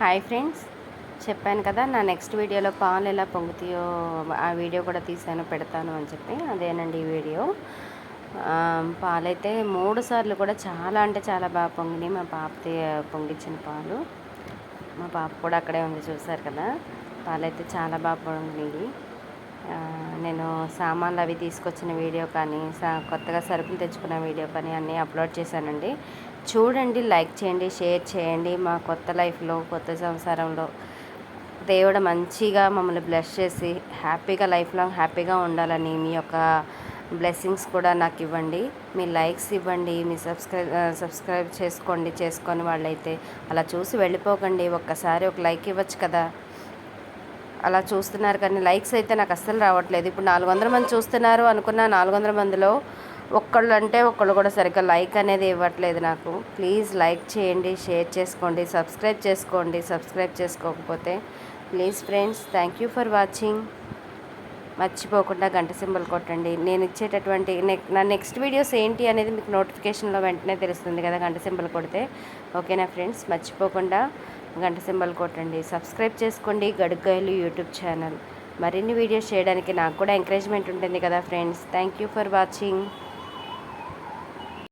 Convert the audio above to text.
Hi friends చెప్పాను కదా నా నెక్స్ట్ వీడియోలో పాలు ఎలా పొంగుతాయో ఆ వీడియో కూడా తీసాను పెడతాను అని చెప్పి అదేనండి ఈ వీడియో. పాలైతే మూడు సార్లు కూడా చాలా అంటే చాలా బాగా పొంగినాయి. మా పాపది పొంగిచ్చిన పాలు. మా పాప కూడా అక్కడే ఉంది చూసారు కదా. పాలైతే చాలా బాగా పొంగినాయి. నేను సామాన్లు అవి తీసుకొచ్చిన వీడియో కానీ సా కొత్తగా సరుకులు తెచ్చుకున్న వీడియో కానీ అన్నీ అప్లోడ్ చేశానండి. చూడండి లైక్ చేయండి షేర్ చేయండి మా కొత్త లైఫ్లో కొత్త సంసారంలో. దేవుడు మంచిగా మమ్మల్ని బ్లెస్ చేసి హ్యాపీగా లైఫ్ లాంగ్ హ్యాపీగా ఉండాలని మీ యొక్క బ్లెస్సింగ్స్ కూడా నాకు ఇవ్వండి. మీ లైక్స్ ఇవ్వండి మీ సబ్స్క్రైబ్ సబ్స్క్రైబ్ చేసుకోండి చేసుకొని వాళ్ళైతే అలా చూసి వెళ్ళిపోకండి. ఒక్కసారి ఒక లైక్ ఇవ్వచ్చు కదా. అలా చూస్తున్నారు కానీ లైక్స్ అయితే నాకు అస్సలు రావట్లేదు. ఇప్పుడు నాలుగు వందల మంది చూస్తున్నారు అనుకున్న నాలుగు వందల మందిలో ఒక్కళ్ళు అంటే ఒక్కళ్ళు కూడా సరిగ్గా లైక్ అనేది ఇవ్వట్లేదు నాకు. ప్లీజ్ లైక్ చేయండి షేర్ చేసుకోండి సబ్స్క్రైబ్ చేసుకోండి సబ్స్క్రైబ్ చేసుకోకపోతే please friends thank you for watching. మర్చిపోకుండా గంట సింబల్ కొట్టండి. నేను ఇచ్చేటటువంటి నెక్ నా నెక్స్ట్ వీడియోస్ ఏంటి అనేది మీకు నోటిఫికేషన్లో వెంటనే తెలుస్తుంది కదా గంట సింబల్ కొడితే. ఓకేనా ఫ్రెండ్స్? మర్చిపోకుండా గంట సింబల్ కొట్టండి. సబ్స్క్రైబ్ చేసుకోండి గడుగ్గాయలు యూట్యూబ్ ఛానల్. మరిన్ని వీడియోస్ చేయడానికి నాకు కూడా ఎంకరేజ్మెంట్ ఉంటుంది కదా friends. Thank you for watching.